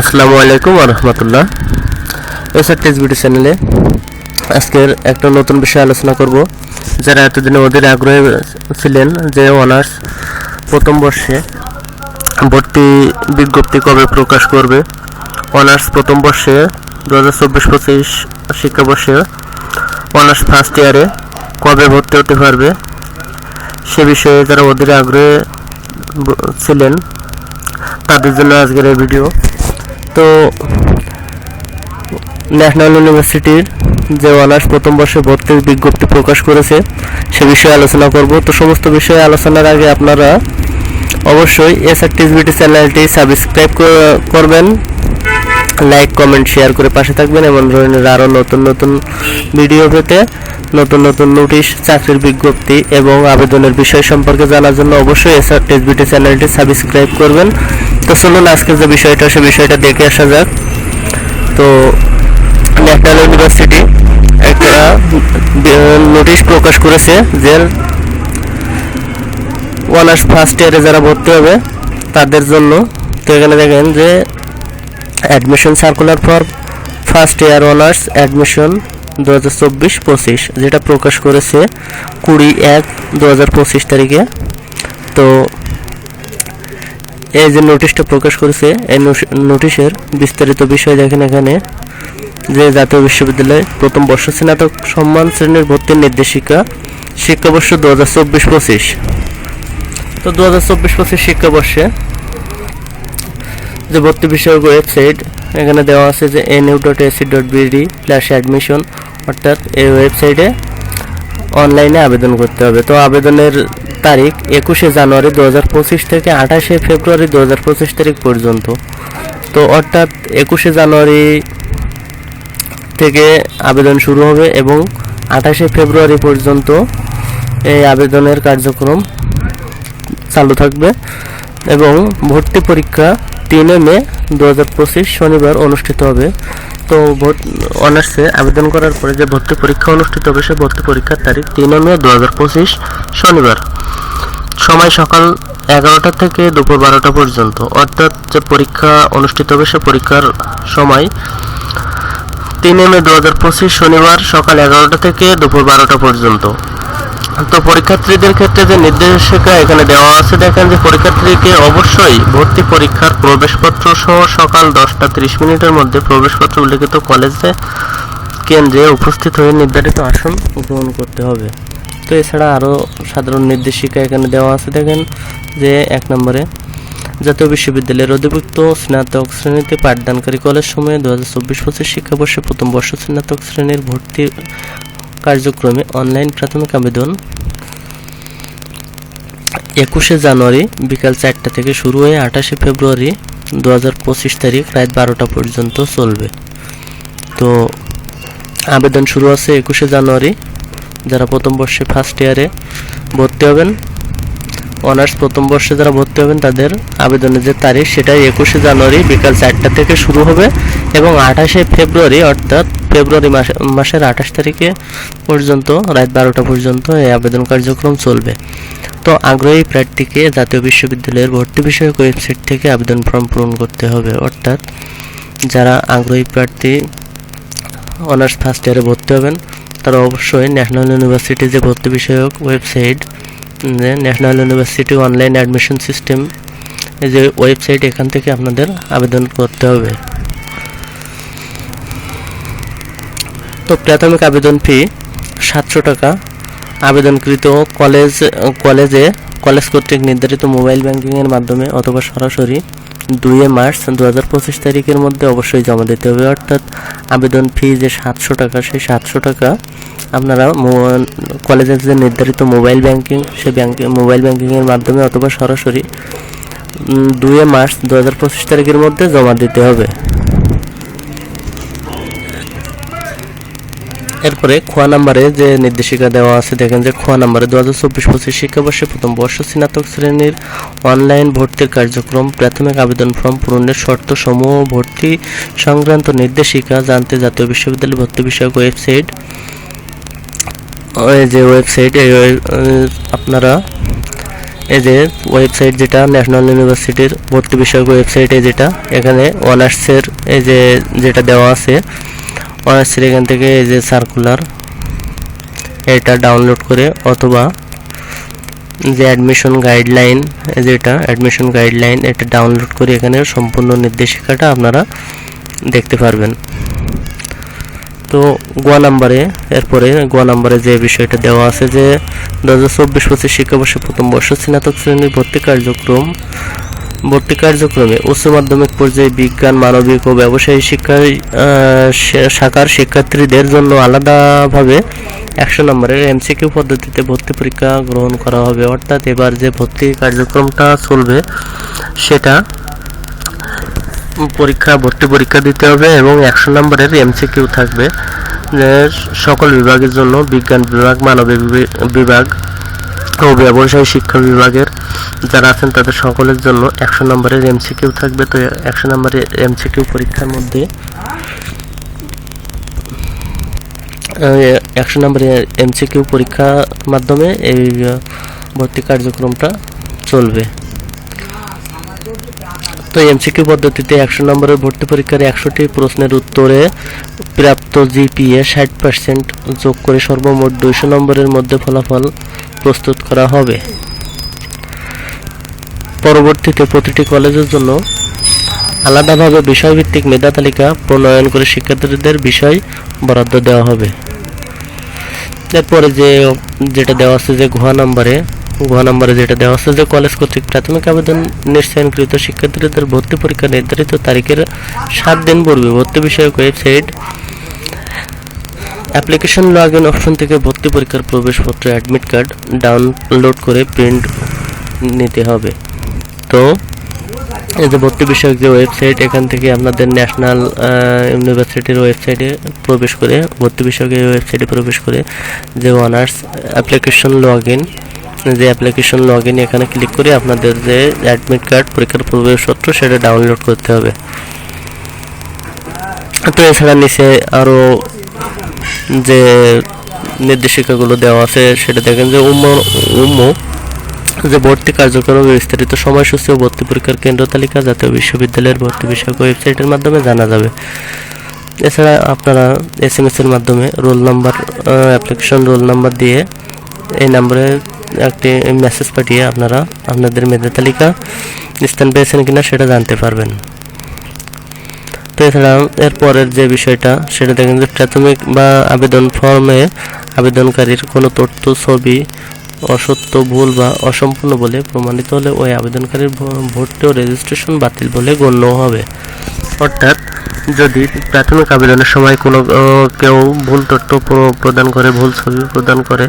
আসসালামু আলাইকুম রহমতুল্লাহ। SR টেস video চ্যানেলে আজকের একটা নতুন বিষয় আলোচনা করব। যারা এতদিনে ওদের আগ্রহী ছিলেন যে অনার্স প্রথম বর্ষে ভর্তি বিজ্ঞপ্তি কবে প্রকাশ করবে, অনার্স প্রথম বর্ষে দু হাজার চব্বিশ পঁচিশ শিক্ষাবর্ষে অনার্স ফার্স্ট ইয়ারে কবে ভর্তি হতে পারবে, সে বিষয়ে যারা ওদের আগ্রহে ছিলেন, তাদের জন্য আজকের এই ভিডিও তো ন্যাশনাল ইউনিভার্সিটির যে অনার্স প্রথম বর্ষে ভর্তির বিজ্ঞপ্তি প্রকাশ করেছে, সে বিষয়ে আলোচনা করব। তো সমস্ত বিষয়ে আলোচনার আগে আপনারা অবশ্যই এস আর টিসবিটি চ্যানেলটি সাবস্ক্রাইব করবেন লাইক কমেন্ট শেয়ার করে পাশে থাকবেন এমন ধরনের আরও নতুন নতুন ভিডিও পেতে নতুন নতুন নোটিশ চাকরির বিজ্ঞপ্তি এবং আবেদনের বিষয় সম্পর্কে জানার জন্য অবশ্যই এস আর টিসবিটি চ্যানেলটি সাবস্ক্রাইব করবেন। তো চলুন আজকের যে বিষয়টা, সে বিষয়টা দেখে আসা যাক। তো ন্যাশনাল ইউনিভার্সিটি একটা নোটিশ প্রকাশ করেছে যে অনার্স ফার্স্ট ইয়ারে যারা ভর্তি হবে, তাদের জন্য তো এখানে দেখেন যে admission circular for first year honours admission দু হাজার চব্বিশ পঁচিশ, যেটা প্রকাশ করেছে কুড়ি এক দু হাজার পঁচিশ তারিখে। তো এই যে নোটিশটা প্রকাশ করেছে, এই নোটিশের বিস্তারিত বিষয় দেখেন এখানে, যে জাতীয় বিশ্ববিদ্যালয়ে প্রথম বর্ষ স্নাতক সম্মান শ্রেণির ভর্তির নির্দেশিকা শিক্ষাবর্ষ দু হাজার চব্বিশ পঁচিশ তো দু হাজার চব্বিশ পঁচিশ শিক্ষাবর্ষে যে ভর্তি বিষয়ক ওয়েবসাইট এখানে দেওয়া আছে যে N U dot A C dot B D slash admission অর্থাৎ এই ওয়েবসাইটে অনলাইনে আবেদন করতে হবে। তো আবেদনের তারিখ একুশে জানুয়ারি দু হাজার পঁচিশ থেকে আঠাশে ফেব্রুয়ারি দু হাজার পঁচিশ তারিখ পর্যন্ত। তো অর্থাৎ একুশে জানুয়ারি থেকে আবেদন শুরু হবে এবং আঠাশে ফেব্রুয়ারি পর্যন্ত এই আবেদনের কার্যক্রম চালু থাকবে এবং ভর্তি পরীক্ষা তিনে মে দু হাজার পঁচিশ শনিবার অনুষ্ঠিত হবে। তো অনার্সে আবেদন করার পরে যে ভর্তি পরীক্ষা অনুষ্ঠিত হবে, সে ভর্তি পরীক্ষার তারিখ তিনে মে দু হাজার পঁচিশ শনিবার। সময় সকাল এগারোটা থেকে দুপুর বারোটা পর্যন্ত। অর্থাৎ যে পরীক্ষা অনুষ্ঠিত হবে, সে পরীক্ষার সময় তিনে মে দু হাজার পঁচিশ শনিবার সকাল এগারোটা থেকে দুপুর বারোটা পর্যন্ত। তো পরীক্ষার্থীদের ক্ষেত্রে যে নির্দেশিকা এখানে দেওয়া আছে, দেখেন যে পরীক্ষার্থীকে অবশ্যই ভর্তি পরীক্ষার প্রবেশপত্র সহ সকাল দশটা তিরিশ মিনিটের মধ্যে প্রবেশপত্র উল্লেখিত কলেজে কেন্দ্রে উপস্থিত হয়ে নির্ধারিত আসন গ্রহণ করতে হবে। তো এছাড়া আরও সাধারণ নির্দেশিকা এখানে দেওয়া আছে। দেখেন যে এক নম্বরে, জাতীয় বিশ্ববিদ্যালয়ের অধিভুক্ত স্নাতক শ্রেণীতে পাঠদানকারী কলেজ সময়ে দু হাজার চব্বিশ পঁচিশ শিক্ষাবর্ষে প্রথম বর্ষ স্নাতক শ্রেণির ভর্তি কার্যক্রমে অনলাইন প্রাথমিক আবেদন একুশে জানুয়ারি বিকাল চারটা থেকে শুরু হয়ে আঠাশে ফেব্রুয়ারি দু হাজার পঁচিশ তারিখ রাত বারোটা পর্যন্ত চলবে। তো আবেদন শুরু আছে একুশে জানুয়ারি যারা প্রথম বর্ষে ফার্স্ট ইয়ারে ভর্তি হবেন অনার্স প্রথম বর্ষে যারা ভর্তি হবেন, তাদের আবেদনের যে তারিখ সেটাই একুশে জানুয়ারি বিকাল চারটা থেকে শুরু হবে এবং আঠাশে ফেব্রুয়ারি অর্থাৎ ফেব্রুয়ারি মাসে, মাসের আঠাশ তারিখে পর্যন্ত, রাত বারোটা পর্যন্ত এই আবেদন কার্যক্রম চলবে। তো আগ্রহী প্রার্থীকে জাতীয় বিশ্ববিদ্যালয়ের ভর্তি বিষয়ক ওয়েবসাইট থেকে আবেদন ফর্ম পূরণ করতে হবে। অর্থাৎ যারা আগ্রহী প্রার্থী অনার্স ফার্স্ট ইয়ারে ভর্তি হবেন তারা অবশ্যই ন্যাশনাল ইউনিভার্সিটি যে ভর্তি বিষয়ক website national university online admission system, এই যে ওয়েবসাইট এখান থেকে আপনাদের আবেদন করতে হবে। তো প্রাথমিক আবেদন ফি সাতশো টাকা। আবেদনকৃত কলেজ, কলেজে, কলেজ কর্তৃক নির্ধারিত মোবাইল ব্যাংকিংয়ের মাধ্যমে অথবা সরাসরি দুয়ে মার্চ দু হাজার পঁচিশ তারিখের মধ্যে অবশ্যই জমা দিতে হবে। অর্থাৎ আবেদন ফি যে সাতশো টাকা, সেই সাতশো টাকা আপনারা কলেজের যে নির্ধারিত মোবাইল ব্যাংকিং সে ব্যাংকিং মোবাইল ব্যাংকিংয়ের মাধ্যমে অথবা সরাসরি দুয়ে মার্চ দু হাজার পঁচিশ তারিখের মধ্যে জমা দিতে হবে। এরপরে খোয়া নাম্বারে যে নির্দেশিকা দেওয়া আছে, দেখেন যে খোয়া নাম্বারে দু হাজার চব্বিশ পঁচিশ শিক্ষাবর্ষে প্রথম বর্ষ স্নাতক শ্রেণির অনলাইন ভর্তির কার্যক্রম, প্রাথমিক আবেদন ফর্ম পূরণের শর্ত সমূহ ভর্তি সংক্রান্ত নির্দেশিকা, জানতে জাতীয় বিশ্ববিদ্যালয় ভর্তি বিষয়ক ওয়েবসাইট যে ওয়েবসাইট, এই আপনারা এই যে ওয়েবসাইট যেটা, ন্যাশনাল ইউনিভার্সিটির ভর্তি বিষয়ক ওয়েবসাইটে যেটা, এখানে অনার্সের এই যে যেটা দেওয়া আছে অনার্সের এখান থেকে এই যে সার্কুলার এটা ডাউনলোড করে অথবা যে অ্যাডমিশন গাইডলাইন যেটা অ্যাডমিশন গাইডলাইন এটা ডাউনলোড করে এখানে সম্পূর্ণ নির্দেশিকাটা আপনারা দেখতে পারবেন। তো গোয়া নাম্বারে, এরপরে গোয়া নাম্বারে যে বিষয়টা দেওয়া আছে যে দু হাজার চব্বিশ পঁচিশ শিক্ষাবর্ষে প্রথম বর্ষ স্নাতক শ্রেণির ভর্তি কার্যক্রম ভর্তি কার্যক্রমে উচ্চ মাধ্যমিক পর্যায়ে বিজ্ঞান মানবিক ও ব্যবসায়ী শিক্ষার আহ, শা- শাখার শিক্ষার্থীদের জন্য আলাদাভাবে একশো নম্বরের এমসিকিউ পদ্ধতিতে ভর্তি পরীক্ষা গ্রহণ করা হবে। অর্থাৎ এবার যে ভর্তি কার্যক্রমটা চলবে সেটা পরীক্ষা ভর্তি পরীক্ষা দিতে হবে এবং একশো নম্বরের এমসিকিউ থাকবে সকল বিভাগের জন্য বিজ্ঞান বিভাগ মানবিক বিভাগ ও ব্যবসায় শিক্ষা বিভাগের যারা আছেন তাদের সকলের জন্য একশো নম্বরের এমসিকিউ থাকবে। তো একশো নম্বরের এমসিকিউ পরীক্ষার মধ্যে একশো নম্বরের এমসিকিউ পরীক্ষার মাধ্যমে এই ভর্তি কার্যক্রমটা চলবে। তো এমসিকিউ পদ্ধতিতে একশো নম্বরের ভর্তি পরীক্ষার একশোটি প্রশ্নের উত্তরে প্রাপ্ত জিপিএ ষাট পার্সেন্ট যোগ করে সর্বমোট দুইশো নম্বরের মধ্যে ফলাফল প্রস্তুত করা হবে। পরবর্তীতে প্রতিটি কলেজের জন্য আলাদাভাবে বিষয়ভিত্তিক মেধা তালিকা প্রণয়ন করে শিক্ষার্থীদের বিষয় বরাদ্দ দেওয়া হবে। এরপরে যে, যেটা দেওয়া আছে যে গুহা নাম্বারে গুহা নাম্বারে যেটা দেওয়া আছে যে কলেজ কর্তৃক প্রাথমিক আবেদন নিশ্চয়নকৃত শিক্ষার্থীদের ভর্তি পরীক্ষা নির্ধারিত তারিখের সাত দিন পূর্বে ভর্তি বিষয়ক website application log in option থেকে ভর্তি পরীক্ষার প্রবেশপত্র অ্যাডমিট কার্ড ডাউনলোড করে প্রিন্ট নিতে হবে। তো এই যে ভর্তি বিষয়ক যে ওয়েবসাইট এখান থেকে আপনাদের ন্যাশনাল ইউনিভার্সিটির ওয়েবসাইটে প্রবেশ করে ভর্তি বিষয়ক এই ওয়েবসাইটে প্রবেশ করে যে অনার্স অ্যাপ্লিকেশন লগ ইন যে অ্যাপ্লিকেশন লগ ইন এখানে ক্লিক করে আপনাদের যে অ্যাডমিট কার্ড পরীক্ষার প্রবেশপত্র সেটা ডাউনলোড করতে হবে। তো এছাড়া নিচে আরও যে নির্দেশিকাগুলো দেওয়া আছে, সেটা দেখেন যে উম উম যে ভর্তি কার্যক্রমের বিস্তারিত সময়সূচি ও ভর্তি পরীক্ষার কেন্দ্র তালিকা জাতীয় বিশ্ববিদ্যালয়ের ভর্তি বিষয়ক ওয়েবসাইটের মাধ্যমে জানা যাবে। এছাড়া আপনারা এস এম এর মাধ্যমে roll number application roll number দিয়ে এই নম্বরে একটি মেসেজ পাঠিয়ে আপনারা আপনাদের মেধা তালিকা স্থান পেয়েছেন কিনা সেটা জানতে পারবেন। তো এছাড়া এর পরের যে বিষয়টা, সেটা দেখেন যে প্রাথমিক বা আবেদন ফর্মে আবেদনকারীর কোনো তথ্য, ছবি অসত্য, ভুল বা অসম্পূর্ণ বলে প্রমাণিত হলে ওই আবেদনকারীর ভ- ভর্তি ও রেজিস্ট্রেশন বাতিল বলে গণ্য হবে। অর্থাৎ যদি প্রাথমিক আবেদনের সময় কোনো কেউ ভুল তথ্য প্রদান করে, ভুল ছবি প্রদান করে,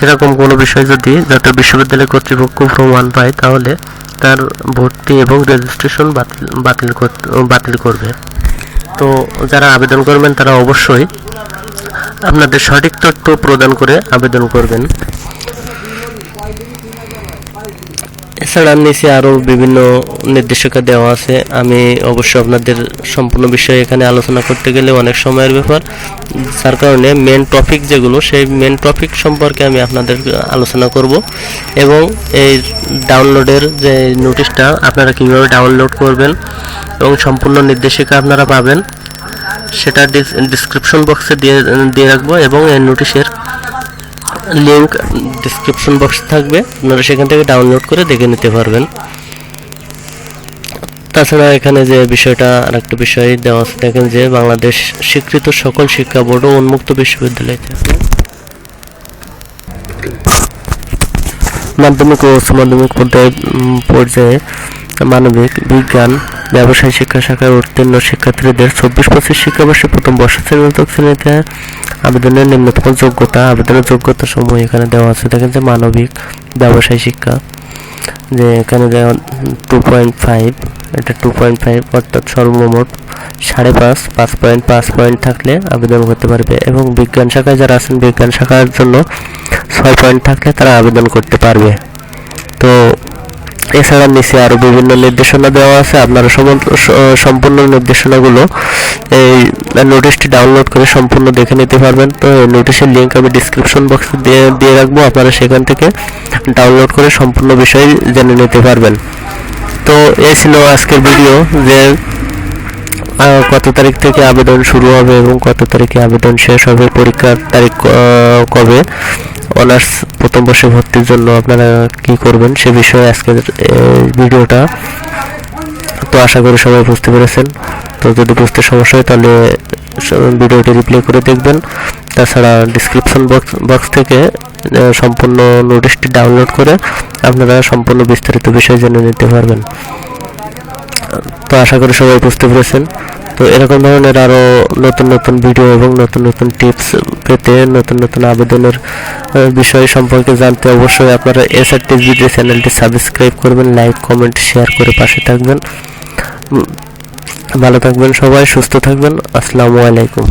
সেরকম কোনো বিষয় যদি জাতীয় বিশ্ববিদ্যালয় কর্তৃপক্ষ প্রমাণ পায়, তাহলে তার ভর্তি এবং রেজিস্ট্রেশন বাতিল বাতিল বাতিল করবে। তো যারা আবেদন করবেন, তারা অবশ্যই আপনাদের সঠিক তথ্য প্রদান করে আবেদন করবেন। এছাড়া নিচে আরও বিভিন্ন নির্দেশিকা দেওয়া আছে। আমি অবশ্য আপনাদের সম্পূর্ণ বিষয়ে এখানে আলোচনা করতে গেলে অনেক সময়ের ব্যাপার। যার কারণে মেন টপিক যেগুলো, সেই মেন টপিক সম্পর্কে আমি আপনাদের আলোচনা করব। এবং এই ডাউনলোডের যে নোটিশটা আপনারা কীভাবে ডাউনলোড করবেন এবং সম্পূর্ণ নির্দেশিকা আপনারা পাবেন, সেটা ডিসক্রিপশন বক্সে দিয়ে দিয়ে রাখব এবং এই নোটিশের লিংক ডিসক্রিপশন বক্স থাকবে। আপনারা সেখান থেকে ডাউনলোড করে দেখে নিতে পারবেন। তাছাড়া এখানে যে বিষয়টা আরেকটা বিষয় দেওয়া আছে, দেখেন যে বাংলাদেশ স্বীকৃত সকল শিক্ষা বোর্ড ও উন্মুক্ত বিশ্ববিদ্যালয় থেকে মাধ্যমিক ও উচ্চ মাধ্যমিক পর্যায়ে মানবিক, বিজ্ঞান ব্যবসায় শিক্ষা শাখায় উত্তীর্ণ শিক্ষার্থীদের চব্বিশ পঁচিশ শিক্ষাবর্ষে প্রথম বর্ষ স্নাতক শ্রেণীতে আবেদনের নিম্নতম যোগ্যতা, আবেদনের যোগ্যতা সমূহ এখানে দেওয়া আছে। দেখেন যে মানবিক ব্যবসায় শিক্ষা, যে এখানে দেওয়া টু পয়েন্ট ফাইভ এটা টু পয়েন্ট ফাইভ অর্থাৎ সর্বমোট সাড়ে পাঁচ পাঁচ পয়েন্ট পাঁচ পয়েন্ট থাকলে আবেদন করতে পারবে। এবং বিজ্ঞান শাখায় যারা আছেন, বিজ্ঞান শাখার জন্য ছয় পয়েন্ট থাকলে তারা আবেদন করতে পারবে। তো এছাড়া নিচে আরও বিভিন্ন নির্দেশনা দেওয়া আছে। আপনারা সম্পূর্ণ নির্দেশনাগুলো এই নোটিশটি ডাউনলোড করে সম্পূর্ণ দেখে নিতে পারবেন। তো নোটিশের লিঙ্ক আমি ডিসক্রিপশন বক্সে দিয়ে দিয়ে রাখব। আপনারা সেখান থেকে ডাউনলোড করে সম্পূর্ণ বিষয় জেনে নিতে পারবেন। তো এই ছিল আজকের ভিডিও যে কত তারিখ থেকে আবেদন শুরু হবে এবং কত তারিখে আবেদন শেষ হবে, পরীক্ষার তারিখ কবে? অনার্স প্রথম বর্ষে ভর্তির জন্য আপনারা কি করবেন সে বিষয়ে আজকের ভিডিওটা। তো আশা করি সবাই বুঝতে পেরেছেন। তো যদি বুঝতে সমস্যা হয় তাহলে ভিডিওটি রিপ্লে করে দেখবেন। তাছাড়া ডিসক্রিপশন বক্স বক্স থেকে সম্পূর্ণ নোটিশটি ডাউনলোড করে আপনারা সম্পূর্ণ বিস্তারিত বিষয় জেনে নিতে পারবেন। তো আশা করি সবাই বুঝতে পেরেছেন। তো এরকম ধরনের আরও নতুন নতুন ভিডিও এবং নতুন নতুন টিপস পেতে, নতুন নতুন আবেদনের বিষয় সম্পর্কে জানতে অবশ্যই আপনারা এস আর টিভি চ্যানেলটি সাবস্ক্রাইব করবেন লাইক কমেন্ট শেয়ার করে পাশে থাকবেন। ভালো থাকবেন সবাই, সুস্থ থাকবেন। আসসালামু আলাইকুম।